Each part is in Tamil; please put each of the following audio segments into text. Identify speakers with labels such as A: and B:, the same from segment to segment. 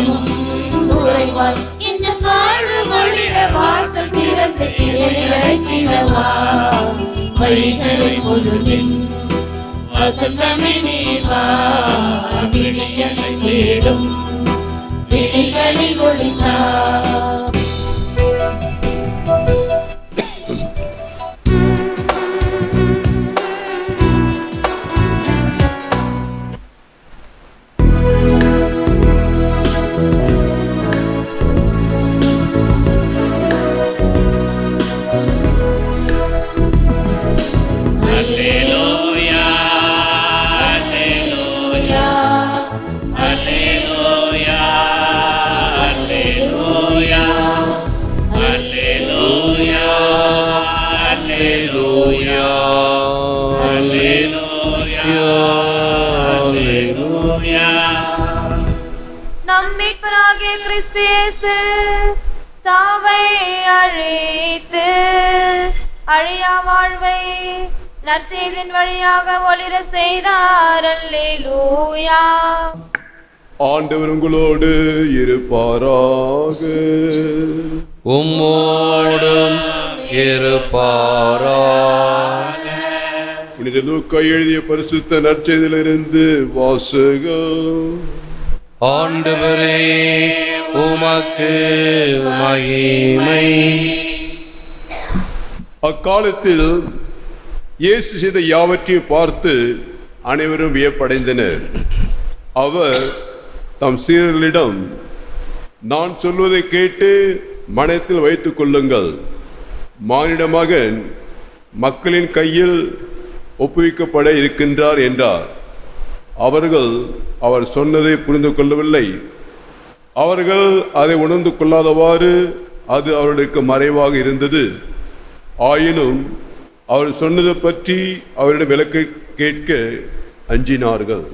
A: இறைவாயினிலே நிதமும் இந்த வாழ்வு ஒளிர வாசல் திறந்து அழைத்திடவா வைகரை வசந்தமே நீவா? விடியலை தேடும். ஒளிந்தா
B: Alleluia, Alleluia,
C: சாவை அழித்து அழியா வாழ்வை நற்செய்தின் வழியாக ஒளிர செய்தார். அல்லேலூயா.
D: ஆண்டவர் உங்களோடு இருப்பாராக.
E: உம்மோடும் இருப்பாரா
D: புனித லூக்கா எழுதிய பரிசுத்த நற்செய்தியிலிருந்து வாசகம்
E: ஆண்டவரே உமக்கு மகிமை.
D: அக்காலத்தில் இயேசு செய்த யாவற்றையும் பார்த்து அனைவரும் வியப்படைந்தனர். அவர் தம் சீரர்களிடம் நான் சொல்வதை கேட்டு மனத்தில் வைத்துக் கொள்ளுங்கள். மானிட மகன் மக்களின் கையில் ஒப்புவிக்கப்பட இருக்கின்றார் என்றார். அவர்கள் அவர் சொன்னதை புரிந்து கொள்ளவில்லை. அவர்கள் அதை உணர்ந்து கொள்ளாதவாறு அது அவர்களுக்கு மறைவாக இருந்தது. ஆயினும் அவர் சொன்னது பற்றி அவரிடம் விளக்க கேட்க அஞ்சினார்கள்.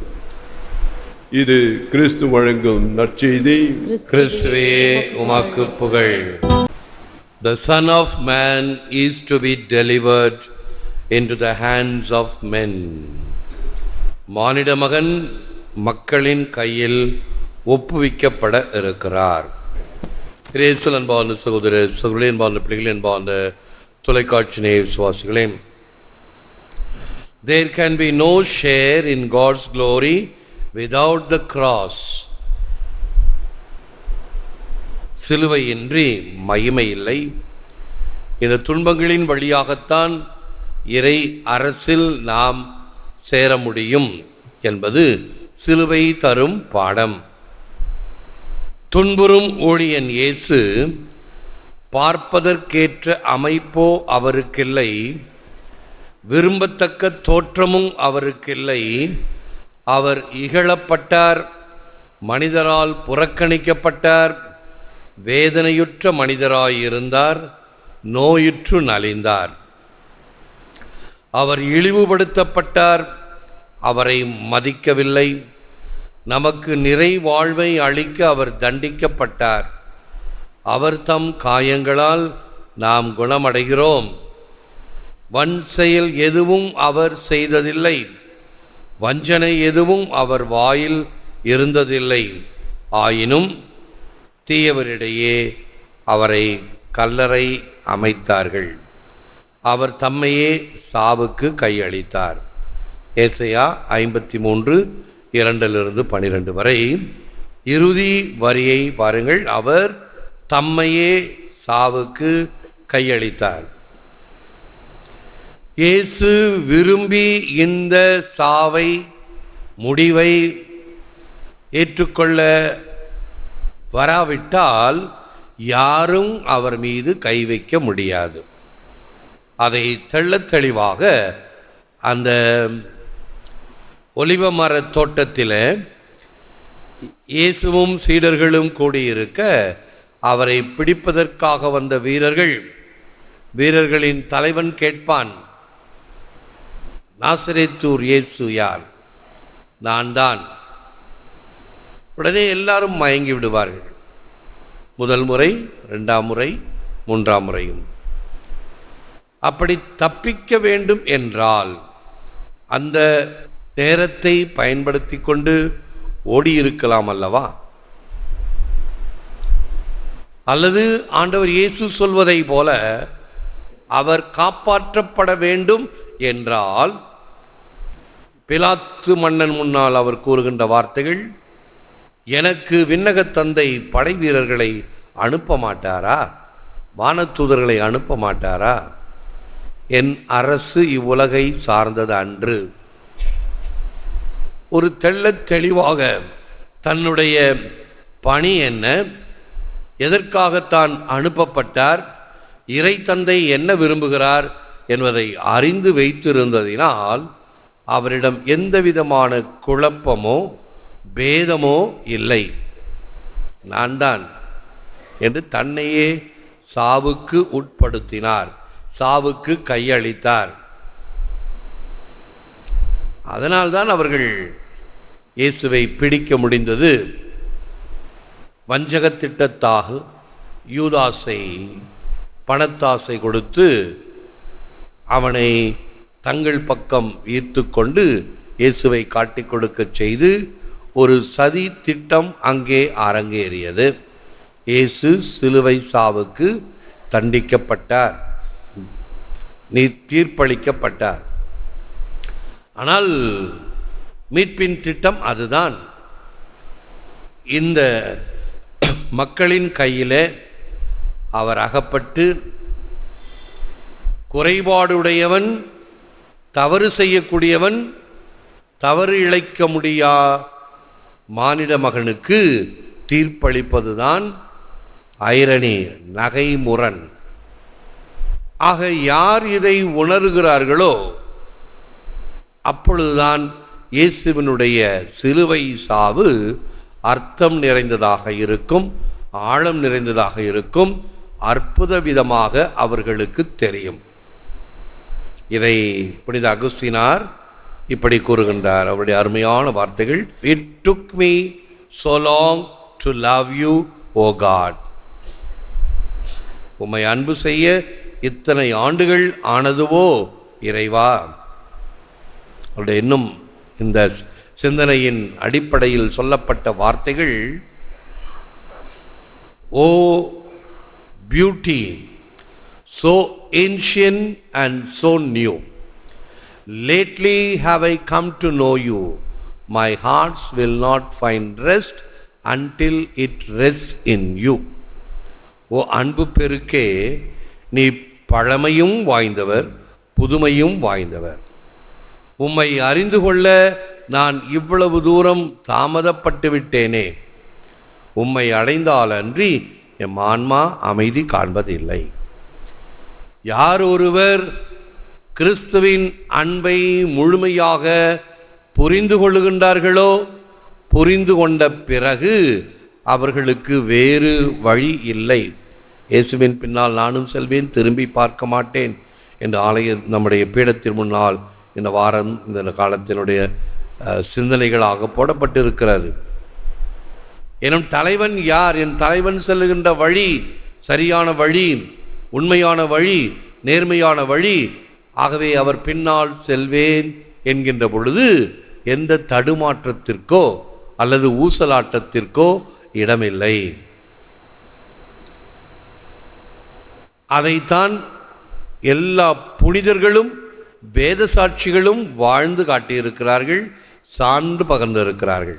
D: இது கிறிஸ்து வழங்கும் நற்செய்தி.
E: கிறிஸ்துவே உமக்கு புகழ். The Son of Man is to be delivered into the hands of men. மானிட மகன் மக்களின் கையில் ஒப்புவிக்கப்பட இருக்கிறார். கிரேசல் அன்பான சகோதர சகோதரி அன்பான பிள்ளைகள் அன்பான தொலைக்காட்சி நேய விசுவாசிகளே There can be no share in God's glory without the cross சிலுவையின்றி மகிமை இல்லை. இந்த துன்பங்களின் வழியாகத்தான் இறை அரசில் நாம் சேர முடியும் என்பது சிலுவை தரும் பாடம். துன்புறும் ஊழியன் இயேசு பார்ப்பதற்கேற்ற அமைப்போ அவருக்கில்லை. விரும்பத்தக்க தோற்றமும் அவருக்கில்லை. அவர் இகழப்பட்டார் மனிதரால் புறக்கணிக்கப்பட்டார் வேதனையுற்ற மனிதராயிருந்தார் நோயுற்று நலிந்தார். அவர் இழிவுபடுத்தப்பட்டார் அவரை மதிக்கவில்லை. நமக்கு நிறை வாழ்வை அளிக்க அவர் தண்டிக்கப்பட்டார். அவர் தம் காயங்களால் நாம் குணமடைகிறோம். வன் செயல் எதுவும் அவர் செய்ததில்லை. வஞ்சனை எதுவும் அவர் வாயில் இருந்ததில்லை. ஆயினும் தீயவரிடையே அவரை கல்லறை அமைத்தார்கள். அவர் தம்மையே சாவுக்கு கையளித்தார். ஏசையா ஐம்பத்தி மூன்று இரண்டிலிருந்து பனிரெண்டு வரை. இறுதி வரியை பாருங்கள் அவர் தம்மையே சாவுக்கு கையளித்தார். இயேசு விரும்பி இந்த சாவை முடிவை ஏற்றுக்கொள்ள வராவிட்டால் யாரும் அவர் மீது கை வைக்க முடியாது. அதை தெள்ளத் தெளிவாக அந்த ஒலிவ மர தோட்டத்தில் இயேசுவும் சீடர்களும் கூடியிருக்க அவரை பிடிப்பதற்காக வந்த வீரர்கள் வீரர்களின் தலைவன் கேட்பான். நாசரேத்தூர் இயேசு யார் நான் தான் உடனே எல்லாரும் மயங்கி விடுவார்கள். முதல் முறை ரெண்டாம் முறை மூன்றாம் முறையும். அப்படி தப்பிக்க வேண்டும் என்றால் அந்த நேரத்தை பயன்படுத்தி கொண்டு ஓடியிருக்கலாம் அல்லவா? அல்லது ஆண்டவர் இயேசு சொல்வதை போல அவர் காப்பாற்றப்பட வேண்டும் என்றால் பிலாத்து மன்னன் முன்னால் அவர் கூறுகின்ற வார்த்தைகள் எனக்கு விண்ணகத் தந்தை படை வீரர்களை அனுப்ப மாட்டாரா? வானத்தூதர்களை அனுப்ப மாட்டாரா? என் அரசு இவ்வுலகை சார்ந்தது அன்று. ஒரு தெள்ளத் தெளிவாக தன்னுடைய பணி என்ன? எதற்காகத்தான் அனுப்பப்பட்டார்? இறை தந்தை என்ன விரும்புகிறார்? என்பதை அறிந்து வைத்திருந்ததினால் அவரிடம் எந்த விதமான குழப்பமோ பேதமோ இல்லை. நான் தான் என்று தன்னையே சாவுக்கு உட்படுத்தினார். சாவுக்கு கையளித்தார். அதனால்தான் அவர்கள் இயேசுவை பிடிக்க முடிந்தது. வஞ்சகத் திட்டத்தாக யூதாசை பணத்தாசை கொடுத்து அவனை தங்கள் பக்கம் ஈர்த்து கொண்டு இயேசுவை காட்டி கொடுக்கச் செய்து ஒரு சதி திட்டம் அங்கே அரங்கேறியது. இயேசு சிலுவை சாவுக்கு தண்டிக்கப்பட்டார். நீ தீர்ப்பளிக்கப்பட்டார். ஆனால் மீட்பின் திட்டம் அதுதான். இந்த மக்களின் கையிலே அவர் அகப்பட்டு குறைபாடுடையவன் தவறு செய்யக்கூடியவன் தவறு இழைக்க முடியா? மானிட மகனுக்கு தீர்ப்பளிப்பதுதான் ஐரணி நகைமுரண். ஆக யார் இதை உணர்கிறார்களோ அப்பொழுதுதான் இயேசுவினுடைய சிலுவை சாவு அர்த்தம் நிறைந்ததாக இருக்கும் ஆழம் நிறைந்ததாக இருக்கும் அற்புத விதமாக அவர்களுக்கு தெரியும். இதை புனித அகுஸ்தினார் இப்படி கூறுகின்றார். அவருடைய அருமையான வார்த்தைகள் it took me so long to love you O God உம்மை அன்பு செய்ய இத்தனை ஆண்டுகள் ஆனதுவோ இறைவா? அவருடைய இன்னும் இந்த சிந்தனையின் அடிப்படையில் சொல்லப்பட்ட வார்த்தைகள் O beauty so ancient and so new. Lately have I come to know you. My hearts will not find rest until it rests in you. O அன்பு பெருக்கே நீ பழமையும் வாய்ந்தவர் புதுமையும் வாய்ந்தவர் உம்மை அறிந்து கொள்ள நான் இவ்வளவு தூரம் தாமதப்பட்டு விட்டேனே உம்மை அடைந்தாலன்றி என் ஆன்மா அமைதி காண்பதில்லை யார் ஒருவர் கிறிஸ்துவின் அன்பை முழுமையாக புரிந்து கொள்ளுகின்றார்களோ புரிந்து கொண்ட பிறகு அவர்களுக்கு வேறு வழி இல்லை. இயேசுவின் பின்னால் நானும் செல்வேன் திரும்பி பார்க்க மாட்டேன் என்று ஆலய நம்முடைய பீடத்தின் முன்னால் இந்த வாரம் இந்த காலத்தினுடைய சிந்தனைகளாக போடப்பட்டிருக்கிறது. எனும் தலைவன் யார்? என் தலைவன் செல்லுகின்ற வழி சரியான வழி உண்மையான வழி நேர்மையான வழி. ஆகவே அவர் பின்னால் செல்வேன் என்கின்ற பொழுது எந்த தடுமாற்றத்திற்கோ அல்லது ஊசலாட்டத்திற்கோ இடமில்லை. அதைத்தான் எல்லா புனிதர்களும் வேத சாட்சிகளும் வாழ்ந்து காட்டியிருக்கிறார்கள் சான்று பகர்ந்திருக்கிறார்கள்.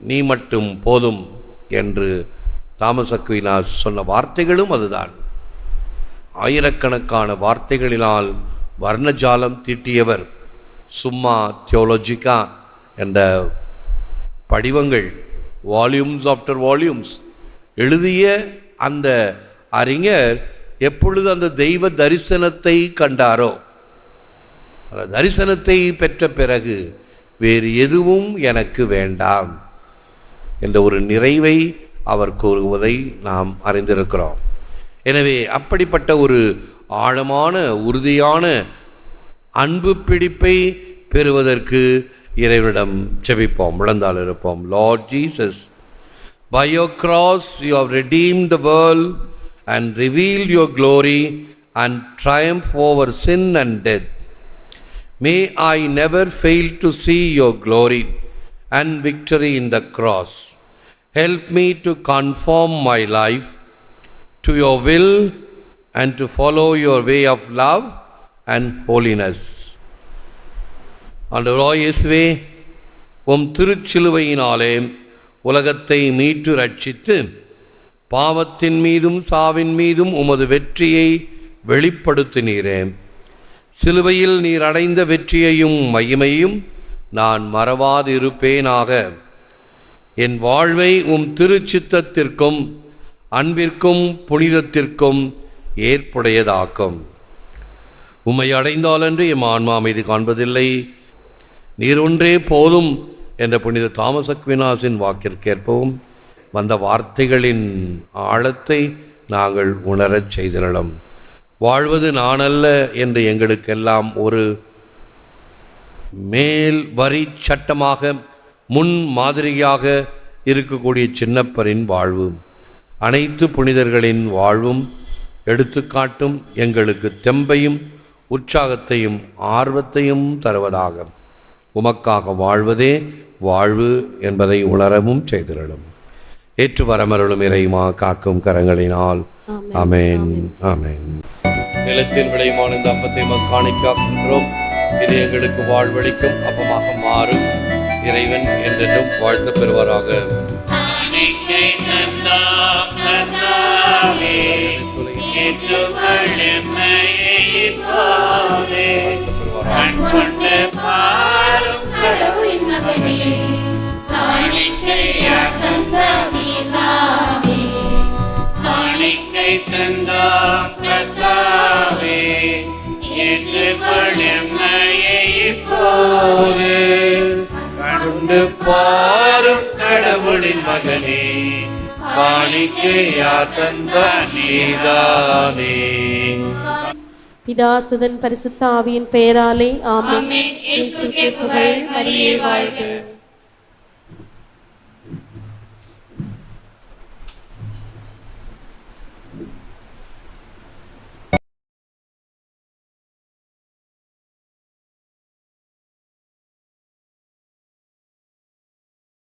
E: நீ மட்டும் போதும் என்று தாமஸ் அக்வினாஸ் சொன்ன வார்த்தைகளும் அதுதான். ஆயிரக்கணக்கான வார்த்தைகளினால் வர்ணஜாலம் தீட்டியவர் சும்மா தியோலஜிக்கா என்ற படிவங்கள் வால்யூம்ஸ் ஆஃப்டர் வால்யூம்ஸ் எழுதிய அந்த அறிஞர் எப்பொழுது அந்த தெய்வ தரிசனத்தை கண்டாரோ அந்த தரிசனத்தை பெற்ற பிறகு வேறு எதுவும் எனக்கு வேண்டாம் என்ற ஒரு நிறைவை அவர் கூறுவதை நாம் அறிந்திருக்கிறோம் எனவே அப்படிப்பட்ட ஒரு ஆழமான உறுதியான அன்பு பிடிப்பை பெறுவதற்கு இறைவனிடம் செபிப்போம் விழுந்தால் இருப்போம் Lord Jesus by your cross you have redeemed the world and reveal your glory and triumph over sin and death may I never fail to see your glory and victory in the cross Help me to conform my life to your will and to follow your way of love and holiness. ஆண்டவராய் இயேசுவே உம் திருச்சிலுவையினாலே உலகத்தை மீட்டு ரட்சித்து பாவத்தின் மீதும் சாவின் மீதும் உமது வெற்றியை வெளிப்படுத்தினீரே சிலுவையில் நீர் அடைந்த வெற்றியையும் மகிமையும் நான் மறவாதிருப்பேனாக என் வாழ்வை உம் திருச்சித்தத்திற்கும் அன்பிற்கும் புனிதத்திற்கும் ஏற்புடையதாக்கும். உம்மை அடைந்தாலன்று எம் ஆன்மா அமைதி காண்பதில்லை. நீர் ஒன்றே போதும் என்ற புனித தாமஸ் அக்வினாஸின் வாக்கிற்கேற்பவும் வந்த வார்த்தைகளின் ஆழத்தை நாங்கள் உணரச் செய்திடலாம். வாழ்வது நானல்ல என்று எங்களுக்கெல்லாம் ஒரு மேல் வரி சட்டமாக முன் மாதிரியாக இருக்கக்கூடிய சின்னப்பரின் வாழ்வு. அனைத்து புனிதர்களின் வாழ்வும் எடுத்துக்காட்டும் எங்களுக்கு தெம்பையும் உற்சாகத்தையும் ஆர்வத்தையும் தருவதாக. உமக்காக வாழ்வதே வாழ்வு என்பதை உணரவும் செய்திடலும். ஏற்று வரமருளும் இறைமா காக்கும் கரங்களினால். அமேன் அமேன் நிலத்தின் விளையுமான இந்த அப்பத்தை மக்காணிக்காக்கின்றோம் இது எங்களுக்கு வாழ்வளிக்கும் அப்பமாக மாறும். இறைவன் என்றென்றும் வாழ்த்து பெறுவாராக
B: காணிக்கை தந்தாம் கர்த்தாவே, இப்போதே. இப்போது. கண்டு பாரும் கடவுளின் மகனே. காணிக்கையா தந்த நீதானே
F: பிதாசுதன் பரிசுத்த ஆவியின் பெயராலே ஆமென்.
A: புகழ். மரியே வாழ்க.